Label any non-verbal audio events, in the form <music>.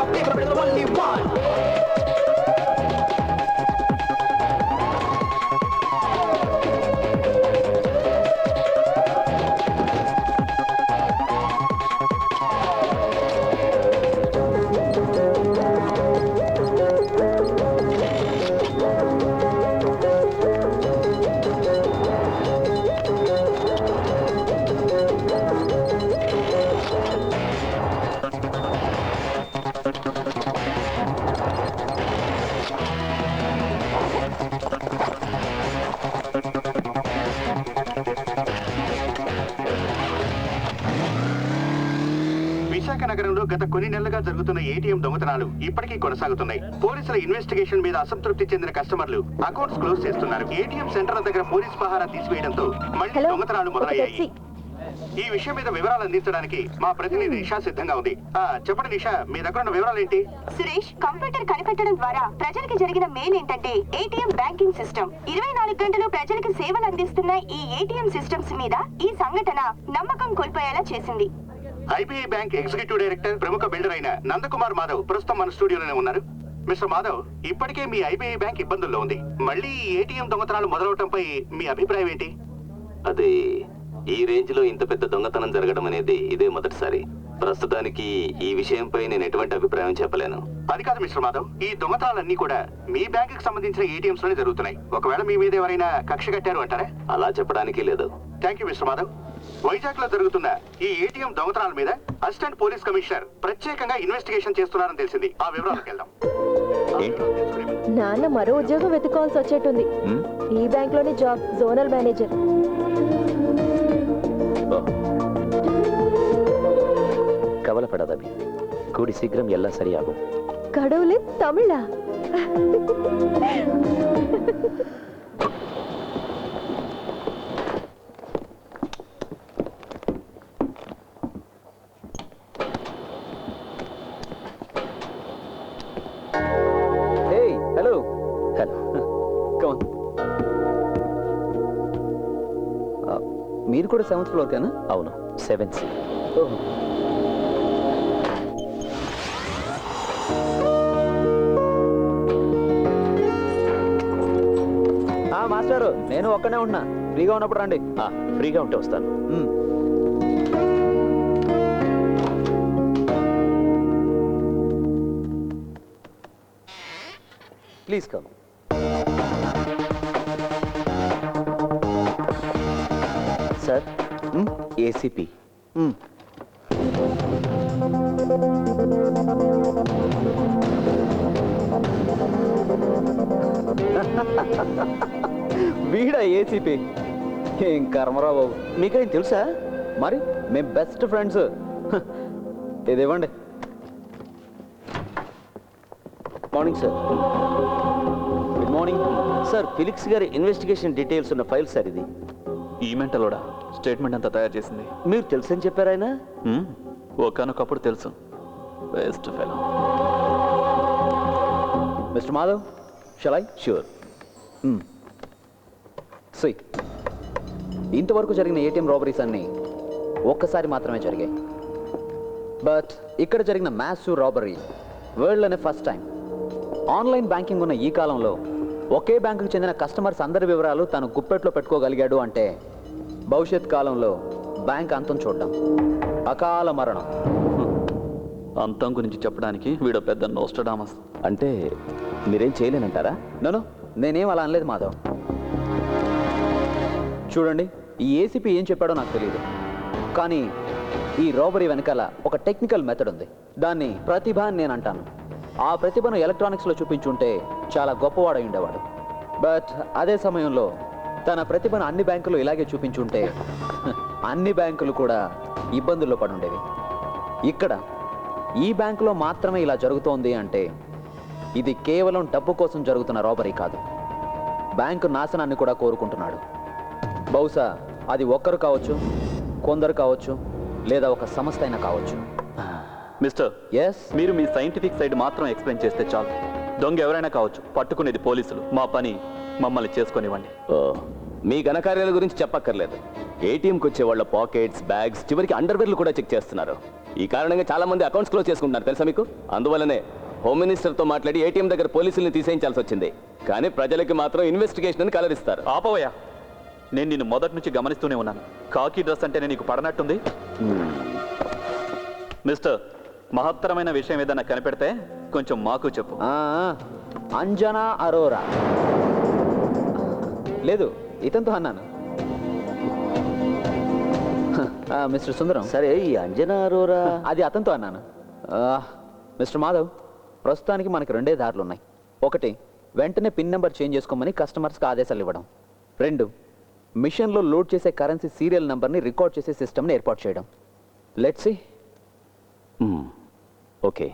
up, give it up, there's only one. గత కొన్ని నెలలుగా జరుగుతున్న ఏటీఎం దొంగతనాలు ఇప్పటికీ కొనసాగుతున్నాయి. పోలీసుల ఇన్వెస్టిగేషన్ మీద అసంతృప్తి చెందిన కస్టమర్లు అకౌంట్స్ క్లోజ్ చేస్తున్నారు. ఏటీఎం సెంటర్ల దగ్గర పోలీస్ పహారా తీసివేయడంతో మళ్ళీ హలో దొంగతనాలు మొదలయ్యాయి. ఈ విషయం మీద వివరాలు అందించడానికి మా ప్రతినిధి నిషా సిద్ధంగా ఉంది. ఆ, చెప్పండి నిషా మీ దగ్గర ఉన్న వివరాలు ఏంటి సురేష్ కంప్యూటర్ కనిపెట్టడం ద్వారా ప్రజలకు జరిగిన మేలు ఏంటంటే ఏటీఎం బ్యాంకింగ్ సిస్టమ్. ఇరవై నాలుగు గంటలు ప్రజలకు సేవలు అందిస్తున్న ఈ ఏటీఎం సిస్టమ్స్ మీద ఈ సంఘటన నమ్మకం కోల్పోయేలా చేసింది. ఐబీఐ బ్యాంక్ ఎగ్జిక్యూటివ్ డైరెక్టర్ ప్రముఖ బిల్డర్ అయిన నందకుమార్ మాధవ్ ప్రస్తుతం మన స్టూడియోలోనే ఉన్నారు. మిస్టర్ మాధవ్ ఇప్పటికే మీ ఐబీఐ బ్యాంక్ ఇబ్బందుల్లో ఉంది. మళ్ళీ ఏటీఎం దొంగతనాలు మొదలవటంపై మీ అభిప్రాయం ఏంటి? అది ఈ రేంజ్లో ఇంత పెద్ద దొంగతనం జరగడం అనేది ఇదే మొదటిసారి. ప్రస్తుతానికి ఈ విషయంపై నేను ఎటువంటి అభిప్రాయం చెప్పలేను. అది కాదు మిస్టర్ మాధవ్. ఈ దొంగతనాలన్నీ కూడా మీ బ్యాంక్కి సంబంధించిన ఏటీఎంస్లోనే జరుగుతున్నాయి. ఒకవేళ మీ మీద ఎవరైనా కక్ష కట్టారు అంటారా? అలా చెప్పడానికి లేదు. Thank you mister Madhav. వైజాగ్లో జరుగుతున్న ఈ ఏటీఎం దొంగతనాల మీద అసిస్టెంట్ పోలీస్ కమిషనర్ ప్రత్యేకంగా ఇన్వెస్టిగేషన్ చేస్తున్నారని తెలిసింది. ఆ వివరాలకు వెళ్దాం. నాన్న మరో ఉద్యోగం వెతుక్కోవాల్సి వచ్చేట్టుంది. ఈ బ్యాంక్లోని జాబ్ జోనల్ మేనేజర్. ಕವಲಪಡದವಿ శీఘ్రం ఎలా సరి ఆగు కడవులే తమిళ. కమన్ మీరు కూడా సెవెంత్ ఫ్లోర్ కానా? అవును సెవెంత్ సి మాస్టారు నేను ఒక్కనే ఉన్నా ఫ్రీగా ఉన్నప్పుడు రండి. ఫ్రీగా ఉంటే వస్తాను. ప్లీజ్ కమ్ ఏసీపీ వీడా ఏసీపీ ఏం కర్మరా బాబు? మీకేం తెలుసా? మరి మేం best friends ఇదివ్వండి morning sir good morning sir Felix గారి ఇన్వెస్టిగేషన్ డీటెయిల్స్ ఉన్న ఫైల్ సార్ ఇది. ఈ మెంటలోడా? స్టేట్మెంట్ అంతా తయారు చేసింది. మీరు తెలుసని చెప్పారు ఆయన? ఒకనొకప్పుడు తెలుసు. Best fellow. మిస్టర్ మాధవ్ షలై షూర్ సై. ఇంతవరకు జరిగిన ఏటీఎం రాబరీస్ అన్నీ ఒక్కసారి మాత్రమే జరిగాయి. బట్ ఇక్కడ జరిగిన మ్యాసివ్ రాబరీ వరల్డ్లోనే ఫస్ట్ టైం. ఆన్లైన్ బ్యాంకింగ్ ఉన్న ఈ కాలంలో ఒకే బ్యాంకుకు చెందిన కస్టమర్స్ అందరి వివరాలు తను గుప్పెట్లో పెట్టుకోగలిగాడు అంటే భవిష్యత్ కాలంలో బ్యాంక్ అంతం చూడడం. అకాల మరణం. <laughs> అంతం గురించి చెప్పడానికి వీడు పెద్ద నోస్టడామస్. అంటే మీరేం చేయలేనంటారా? నో నేనేం అలా అనలేదు మాధవ్. చూడండి ఈ ఏసీపీ ఏం చెప్పాడో నాకు తెలియదు కానీ ఈ రాబరీ వెనకాల ఒక టెక్నికల్ మెథడ్ ఉంది. దాన్ని ప్రతిభ అని నేను అంటాను. ఆ ప్రతిభను ఎలక్ట్రానిక్స్లో చూపించుంటే చాలా గొప్పవాడై ఉండేవాడు. బట్ అదే సమయంలో తన ప్రతిభను అన్ని బ్యాంకులు ఇలాగే చూపించుంటే అన్ని బ్యాంకులు కూడా ఇబ్బందుల్లో పడి ఉండేవి ఇక్కడ ఈ బ్యాంకులో మాత్రమే ఇలా జరుగుతోంది అంటే ఇది కేవలం డబ్బు కోసం జరుగుతున్న రాబరీ కాదు. బ్యాంకు నాశనాన్ని కూడా కోరుకుంటున్నాడు. బహుశా అది ఒక్కరు కావచ్చు కొందరు కావచ్చు లేదా ఒక సంస్థ అయినా కావచ్చు. మిస్టర్ ఎస్ మీరు మీ సైంటిఫిక్ సైడ్ మాత్రం ఎక్స్ప్లెయిన్ చేస్తే చాలు. దొంగ ఎవరైనా కావచ్చు పట్టుకునేది పోలీసులు. మా పని మమ్మల్ని చేసుకొనివ్వండి. మీ ఘనకార్యాల గురించి చెప్పక్కర్లేదు. ఏటీఎంకి వచ్చే వాళ్ళ పాకెట్స్ బ్యాగ్స్ చివరికి అండర్వేర్లు కూడా చెక్ చేస్తున్నారు. ఈ కారణంగా చాలా మంది అకౌంట్స్ క్లోజ్ చేసుకుంటున్నారు తెలుసా మీకు? అందువల్లనే హోమ్ మినిస్టర్తో మాట్లాడి ఏటీఎం దగ్గర పోలీసుల్ని తీసేయించాల్సి వచ్చింది. కానీ ప్రజలకి మాత్రం ఇన్వెస్టిగేషన్ అని కలరిస్తారు. ఆపవయ్యా. నేను నిన్ను మొదటి నుంచి గమనిస్తూనే ఉన్నాను. కాకి డ్రెస్ అంటేనే నీకు పడనట్టుంది. మిస్టర్ మహత్తరమైన విషయం ఏదైనా కనిపెడితే కొంచెం మాకు చెప్పు. ఆ, అంజనా అరోరా. లేదు ఇతనితో అన్నాను. మిస్టర్ సుందరం. సరే ఈ అంజనా అరోరా. అది అతనితో అన్నాను. మిస్టర్ మాధవ్ ప్రస్తుతానికి మనకి రెండే దారులు ఉన్నాయి. ఒకటి వెంటనే పిన్ నెంబర్ చేంజ్ చేసుకోమని కస్టమర్స్కి ఆదేశాలు ఇవ్వడం. రెండు మిషన్లో లోడ్ చేసే కరెన్సీ సీరియల్ నెంబర్ని రికార్డ్ చేసే సిస్టమ్ని ఏర్పాటు చేయడం. లెట్స్. ఓకే.